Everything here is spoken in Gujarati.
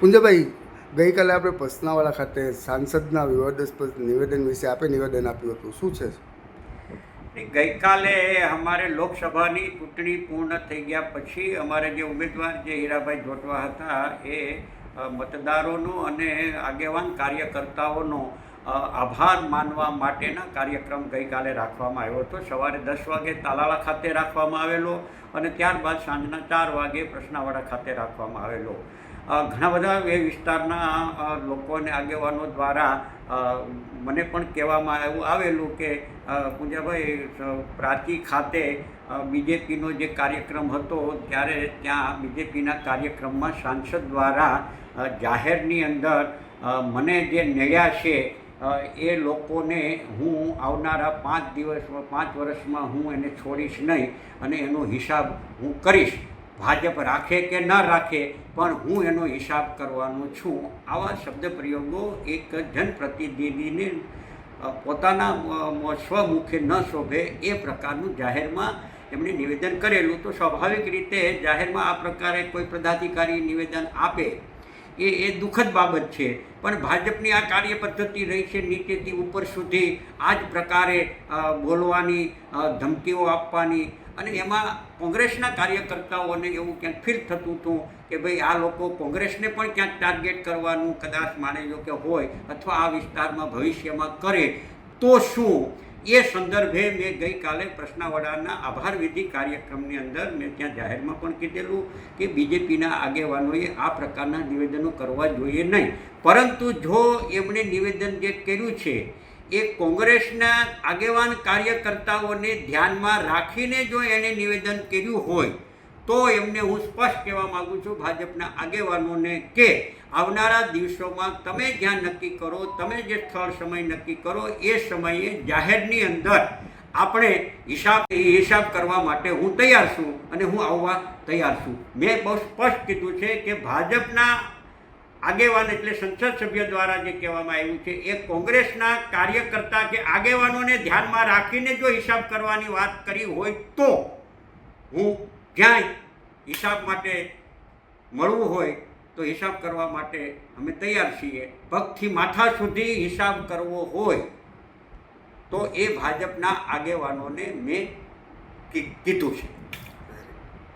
પુંજાભાઈ, ગઈકાલે આપણે પસનાવાળા ખાતે સાંસદના વિવાદાસ્પદ નિવેદન વિશે આપે નિવેદન આપ્યું હતું. શું છે? ગઈકાલે અમારે લોકસભાની ચૂંટણી પૂર્ણ થઈ ગયા પછી અમારે જે ઉમેદવાર જે હીરાભાઈ જોટવા હતા એ મતદારોનો અને આગેવાન કાર્યકર્તાઓનો આભાર માનવા માટેના કાર્યક્રમ ગઈકાલે રાખવામાં આવ્યો હતો. સવારે દસ વાગે તાલાળા ખાતે રાખવામાં આવેલો અને ત્યારબાદ સાંજના ચાર વાગે પ્રશ્નાવાડા ખાતે રાખવામાં આવેલો. ઘણા બધા એ વિસ્તારના લોકોને આગેવાનો દ્વારા મને પણ કહેવામાં એવું આવેલું કે પૂંજાભાઈ પ્રાચી ખાતે બીજેપીનો જે કાર્યક્રમ હતો, ત્યારે ત્યાં બીજેપીના કાર્યક્રમમાં સાંસદ દ્વારા જાહેરની અંદર મને જે નડ્યા છે એ લોકોને હું આવનારા પાંચ દિવસમાં પાંચ વર્ષમાં હું એને છોડીશ નહીં અને એનો હિસાબ હું કરીશ. ભાજપ રાખે કે ન રાખે, પણ હું એનો હિસાબ કરવાનો છું. આવા શબ્દ પ્રયોગો એક જનપ્રતિનિધિને પોતાના સ્વમુખે ન શોભે એ પ્રકારનું જાહેરમાં એમણે નિવેદન કરેલું. તો સ્વાભાવિક રીતે જાહેરમાં આ પ્રકારે કોઈ પદાધિકારી નિવેદન આપે એ એ દુઃખદ બાબત છે. પણ ભાજપની આ કાર્ય પદ્ધતિ રહી છે નીચેથી ઉપર સુધી. આ જ પ્રકારે બોલવાની ધમકીઓ આપવાની અને એમાં કોંગ્રેસના કાર્યકર્તાઓને એવું ક્યાંક ફીલ થતું હતું કે ભાઈ આ લોકો કોંગ્રેસને પણ ક્યાંક ટાર્ગેટ કરવાનું કદાચ માને લો કે હોય અથવા આ વિસ્તારમાં ભવિષ્યમાં કરે, તો શું? એ સંદર્ભે મેં ગઈકાલે પ્રશ્નાવડાના આભાર વિધિ કાર્યક્રમની અંદર મેં ત્યાં જાહેરમાં પણ કીધેલું કે બીજેપીના આગેવાનોએ આ પ્રકારના નિવેદનો કરવા જોઈએ નહીં. પરંતુ જો એમણે નિવેદન જે કર્યું છે એ કોંગ્રેસના આગેવાન કાર્યકર્તાઓને ધ્યાનમાં રાખીને જો એણે નિવેદન કર્યું હોય, તો એમને હું સ્પષ્ટ કહેવા માગું છું ભાજપના આગેવાનોને કે આવનારા દિવસોમાં તમે જ્યાં નક્કી કરો, તમે જે સ્થળ સમય નક્કી કરો, એ સમયે જાહેરની અંદર આપણે હિસાબ હિસાબ કરવા માટે હું તૈયાર છું અને હું આવવા તૈયાર છું. મેં બહુ સ્પષ્ટ કીધું છે કે ભાજપના આગેવાન એટલે સંસદ સભ્ય દ્વારા જે કહેવામાં આવ્યું છે, એ કોંગ્રેસના કાર્યકર્તા કે આગેવાનોને ધ્યાનમાં રાખીને જો હિસાબ કરવાની વાત કરી હોય તો હું ક્યાંય હિસાબ માટે મળવું હોય તો હિસાબ કરવા માટે અમે તૈયાર છીએ. પગથી માથા સુધી હિસાબ કરવો હોય તો એ ભાજપના આગેવાનોને મેં કીધું છે.